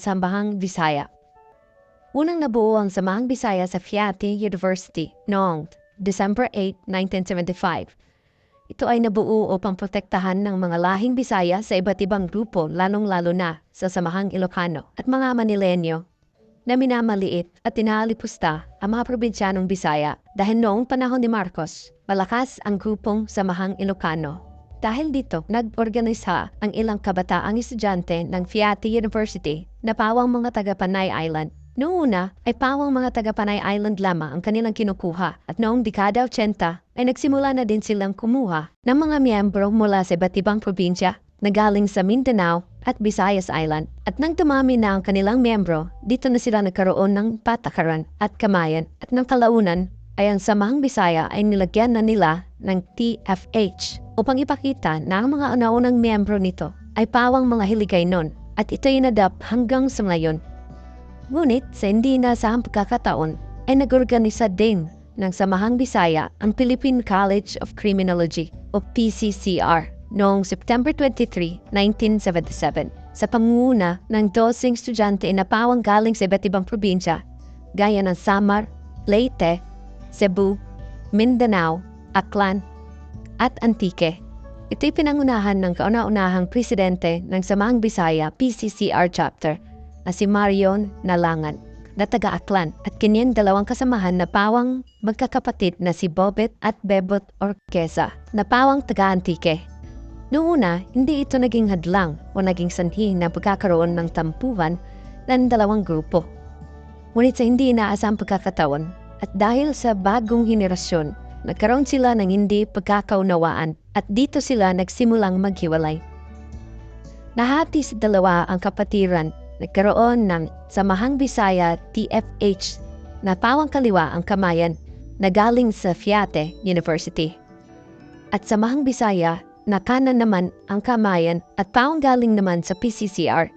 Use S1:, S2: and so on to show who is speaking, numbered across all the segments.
S1: Samahang Bisaya. Unang nabuo ang Samahang Bisaya sa Fiati University noong December 8, 1975. Ito ay nabuo upang protektahan ng mga lahing Bisaya sa iba't ibang grupo lalong-lalo na sa Samahang Ilocano at mga Manilenyo na minamaliit at tinalipusta ang mga probinsyanong Bisaya dahil noong panahon ni Marcos, malakas ang grupong Samahang Ilocano. Dahil dito, nag-organisa ang ilang kabataang estudyante ng Fiati University na pawang mga taga Panay Island. Noong una ay pawang mga taga Panay Island lamang ang kanilang kinukuha at noong dekada 80 ay nagsimula na din silang kumuha ng mga miyembro mula sa iba't ibang probinsya na galing sa Mindanao at Visayas Island. At nang dumami na ang kanilang miyembro, dito na sila nagkaroon ng patakaran at kamayan at ng kalaunan ay ang Samahang Bisaya ay nilagyan na nila ng TFH upang ipakita na ang mga una-unang miyembro nito ay pawang mga hiligay nun at ito'y nadap hanggang sa ngayon. Ngunit sa hindi nasahang pagkakataon ay nag-organisa din ng Samahang Bisaya ang Philippine College of Criminology o PCCR noong September 23, 1977 sa pangunguna ng dosing estudyante na pawang galing sa iba't ibang probinsya gaya ng Samar, Leyte, Cebu, Mindanao, Aklan, at Antique. Ito'y pinangunahan ng kauna-unahang presidente ng Samahang Bisaya PCCR chapter na si Marion Nalangan na taga-Aklan at kanyang dalawang kasamahan na pawang magkakapatid na si Bobet at Bebot Orquesa na pawang taga-Antique. Noong una, hindi ito naging hadlang o naging sanhi na pagkakaroon ng tampuhan ng dalawang grupo. Ngunit sa hindi inaasang pagkakataon at dahil sa bagong henerasyon, nagkaroon sila ng hindi pagkakaunawaan at dito sila nagsimulang maghiwalay. Nahati sa dalawa ang kapatiran, nagkaroon ng Samahang Bisaya TFH na pawang kaliwa ang kamayan na galing sa Fiate University. At Samahang Bisaya na kanan naman ang kamayan at pawang galing naman sa PCCR.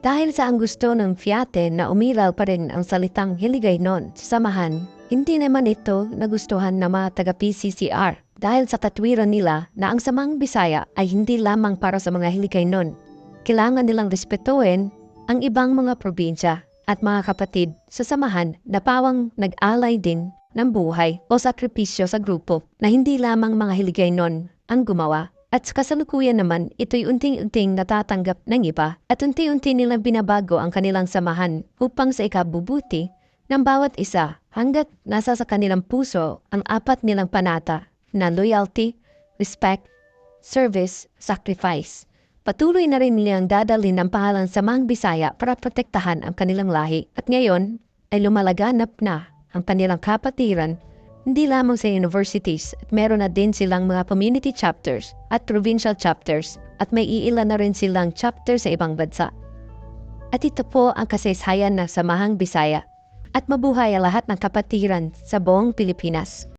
S1: Dahil sa ang gusto ng Fiate na umiral pa rin ang salitang hiligay noon sa samahan, hindi naman ito nagustuhan ng mga taga-PCCR dahil sa katwiran nila na ang samang Bisaya ay hindi lamang para sa mga hiligay noon. Kailangan nilang respetuhin ang ibang mga probinsya at mga kapatid sa samahan na pawang nag-alay din ng buhay o sakripisyo sa grupo na hindi lamang mga hiligay noon ang gumawa. At sa kasalukuyan naman, ito'y unting-unting natatanggap ng iba at unti-unti nilang binabago ang kanilang samahan upang sa ikabubuti ng bawat isa hanggat nasa sa kanilang puso ang apat nilang panata na loyalty, respect, service, sacrifice. Patuloy na rin nilang dadalhin ang pangalan sa Mang Bisaya para protektahan ang kanilang lahi at ngayon ay lumalaganap na ang kanilang kapatiran hindi lamang sa universities at meron na din silang mga community chapters at provincial chapters at may iilan na rin silang chapter sa ibang bansa. At ito po ang kasaysayan ng Samahang Bisaya at mabuhay ang lahat ng kapatiran sa buong Pilipinas.